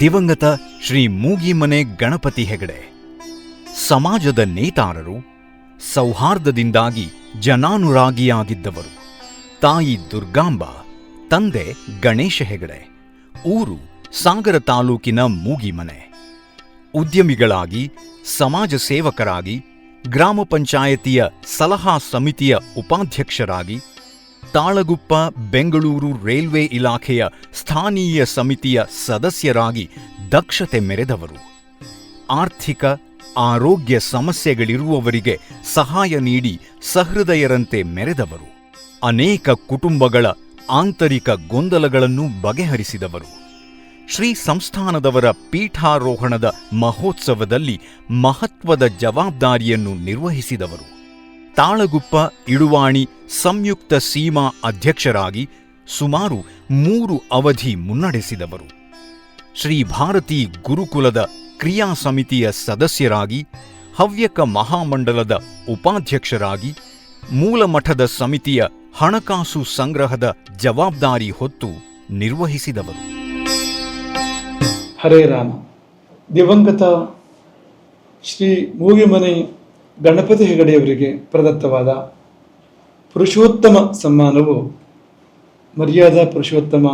ದಿವಂಗತ ಶ್ರೀ ಮೂಗಿಮನೆ ಗಣಪತಿ ಹೆಗಡೆ. ಸಮಾಜದ ನೇತಾರರು, ಸೌಹಾರ್ದದಿಂದಾಗಿ ಜನಾನುರಾಗಿಯಾಗಿದ್ದವರು. ತಾಯಿ ದುರ್ಗಾಂಬ, ತಂದೆ ಗಣೇಶ ಹೆಗಡೆ. ಊರು ಸಾಗರ ತಾಲೂಕಿನ ಮೂಗಿಮನೆ ಉದ್ಯಮಿಗಳಾಗಿ, ಸಮಾಜ ಸೇವಕರಾಗಿ, ಗ್ರಾಮ ಪಂಚಾಯತಿಯ ಸಲಹಾ ಸಮಿತಿಯ ಉಪಾಧ್ಯಕ್ಷರಾಗಿ ತಾಳಗುಪ್ಪ ಬೆಂಗಳೂರು ರೈಲ್ವೆ ಇಲಾಖೆಯ ಸ್ಥಾನೀಯ ಸಮಿತಿಯ ಸದಸ್ಯರಾಗಿ ದಕ್ಷತೆ ಮೆರೆದವರು. ಆರ್ಥಿಕ, ಆರೋಗ್ಯ ಸಮಸ್ಯೆಗಳಿರುವವರಿಗೆ ಸಹಾಯ ನೀಡಿ ಸಹೃದಯರಂತೆ ಮೆರೆದವರು. ಅನೇಕ ಕುಟುಂಬಗಳ ಆಂತರಿಕ ಗೊಂದಲಗಳನ್ನು ಬಗೆಹರಿಸಿದವರು. ಶ್ರೀ ಸಂಸ್ಥಾನದವರ ಪೀಠಾರೋಹಣದ ಮಹೋತ್ಸವದಲ್ಲಿ ಮಹತ್ವದ ಜವಾಬ್ದಾರಿಯನ್ನು ನಿರ್ವಹಿಸಿದವರು. ತಾಳಗುಪ್ಪ ಇಡುವಾಣಿ ಸಂಯುಕ್ತ ಸೀಮಾ ಅಧ್ಯಕ್ಷರಾಗಿ ಸುಮಾರು ಮೂರು ಅವಧಿ ಮುನ್ನಡೆಸಿದವರು. ಶ್ರೀ ಭಾರತಿ ಗುರುಕುಲದ ಕ್ರಿಯಾ ಸಮಿತಿಯ ಸದಸ್ಯರಾಗಿ, ಹವ್ಯಕ ಮಹಾಮಂಡಲದ ಉಪಾಧ್ಯಕ್ಷರಾಗಿ, ಮೂಲಮಠದ ಸಮಿತಿಯ ಹಣಕಾಸು ಸಂಗ್ರಹದ ಜವಾಬ್ದಾರಿ ಹೊತ್ತು ನಿರ್ವಹಿಸಿದವರು. ಹರೇ ರಾಮ. ದಿವಂಗತ ಶ್ರೀ ಮೂಗಿಮನೆ ಗಣಪತಿ ಹೆಗಡೆಯವರಿಗೆ ಪ್ರದತ್ತವಾದ ಪುರುಷೋತ್ತಮ ಸಮ್ಮಾನವು ಮರ್ಯಾದಾ ಪುರುಷೋತ್ತಮ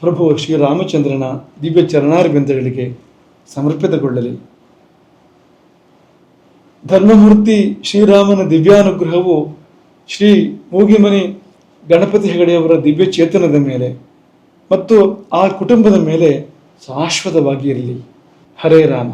ಪ್ರಭು ಶ್ರೀರಾಮಚಂದ್ರನ ದಿವ್ಯ ಚರಣಾರ್ಗಂಧಗಳಿಗೆ ಸಮರ್ಪಿತಗೊಳ್ಳಲಿ. ಧರ್ಮಮೂರ್ತಿ ಶ್ರೀರಾಮನ ದಿವ್ಯಾನುಗ್ರಹವು ಶ್ರೀ ಮೂಗಿಮನಿ ಗಣಪತಿ ಹೆಗಡೆಯವರ ದಿವ್ಯ ಚೇತನದ ಮೇಲೆ ಮತ್ತು ಆ ಕುಟುಂಬದ ಮೇಲೆ ಶಾಶ್ವತವಾಗಿ ಇರಲಿ. ಹರೇ ರಾಮ.